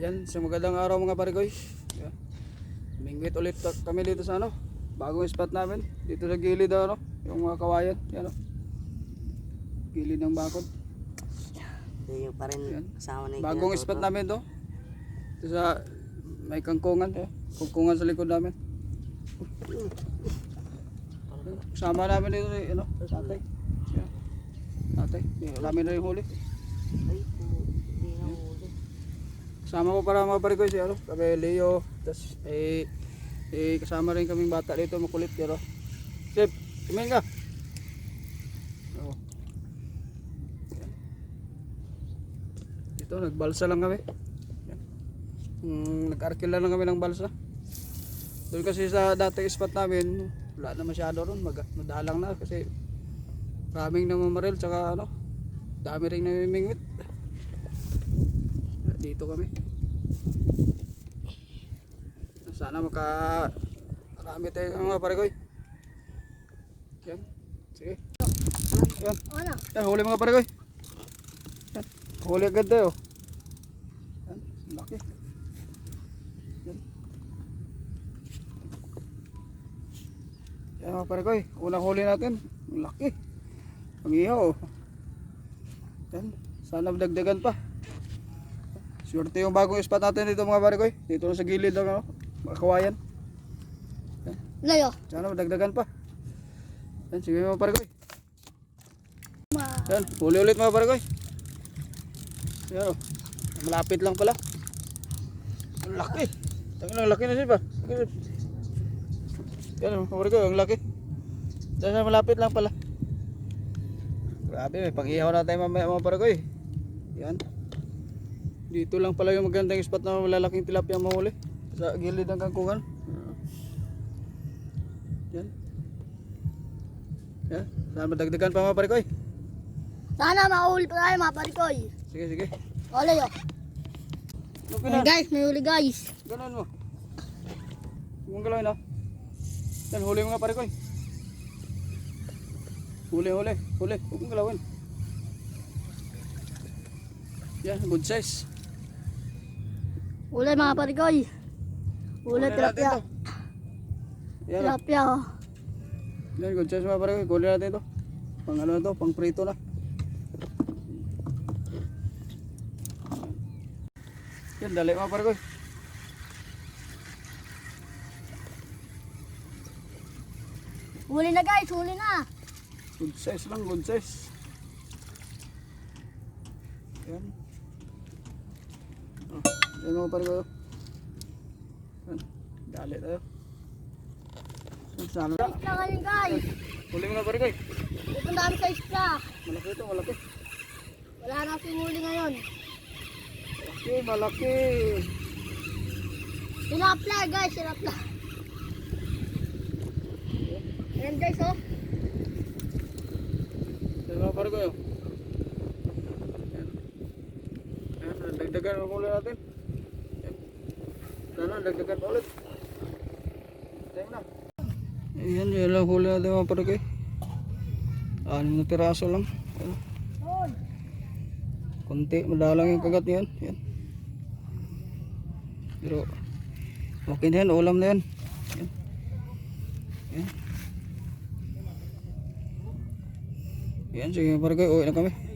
Yan, sa magandang araw mga parigoy. Yan. Mingwit ulit kami dito sa ano, bagong spot namin. Dito sa gilid ano, yung mga kawayan. Yan o. Gilid ng bakod. Ito yung pa rin Yan. kasama na yung Bagong spot namin to. Ito sa may kangkungan. Eh. Kangkungan sa likod namin. Sama namin dito eh, ano, tatay. Yan. Tatay, namin na yung huli. Ay, po. Kasama ko para mga pare ko si ano, kami Leo, tas eh, eh kasama rin kaming bata dito makulit pero. Sip, kumain ka. Dito nagbalsa lang kami. Mm, nag-arkila lang kami ng balsa. Doon kasi sa dati spot namin, wala na masyado ron, mag madalang na kasi maraming namamaril tsaka ano, dami rin namimingwit. Dito kami. Sana maka marami tayo mga paregoy. Yan. Sige. Yan. Ano? Yan, huli mga paregoy. Yan. Huli agad tayo. Yan. Laki. Yan. Yan mga paregoy. Unang huli natin. Laki. Ang ihaw. Yan. Sana madagdagan pa. Swerte yung bagong spot natin dito mga paregoy. Dito lang sa gilid ng ano, mga kawayan. Layo. Sana madagdagan pa. Yan, sige mga paregoy. Ma. Yan, huli ulit mga paregoy. Yan o. Malapit lang pala. Ang laki. Ang ang laki na siya ba? Yan o, mga paregoy, ang laki. Yan na malapit lang pala. Grabe, may pag-ihaw na tayo mamaya mga paregoy. Yan. Dito lang pala yung magandang spot na malalaking tilapia mahuli. Sa gilid ng kangkungan. Yan. Yan. Saan madagdagan pa mga paregoy? Sana makahuli pa tayo mga parikoy. Sige, sige. O, layo. Okay Ayan, na. guys, may huli guys. Ganun mo. Huwag galawin na. Yan, huli mga pare ko. eh. Huli, huli, huli. Huwag galawin. Yan, good size. Huli mga parikoy. Huli natin tilapia. Tilapia oh. yan, size mga pare ko. Huli natin ito. Pang ano na to, pang prito na. Yan, dali mga pare ko. Huli na guys, huli na. Good size lang, good size. Yan. Oh, yan mga pare ko. Dali tayo. Sana na. Isla ngayon guys. Huli mga pare ko. Pupunta kami sa isla. Malaki ito, malaki. Wala na si huli ngayon. Malaki, malaki. Tilapia guys, tilapia. Ayan guys oh. Yan mga pare ko. Yan. Yan, dagdagan ang huli natin. Yan. Sana, dagdagan pa ulit. Tayo na. Yan lang huli natin mga ko. Anim na piraso lang. Yan. Kunti, madalang yung kagat niyan. Yan. Pero, okay na yan, ulam na yan. Yan. Yan. Yan, sige pare ko, uwi na kami.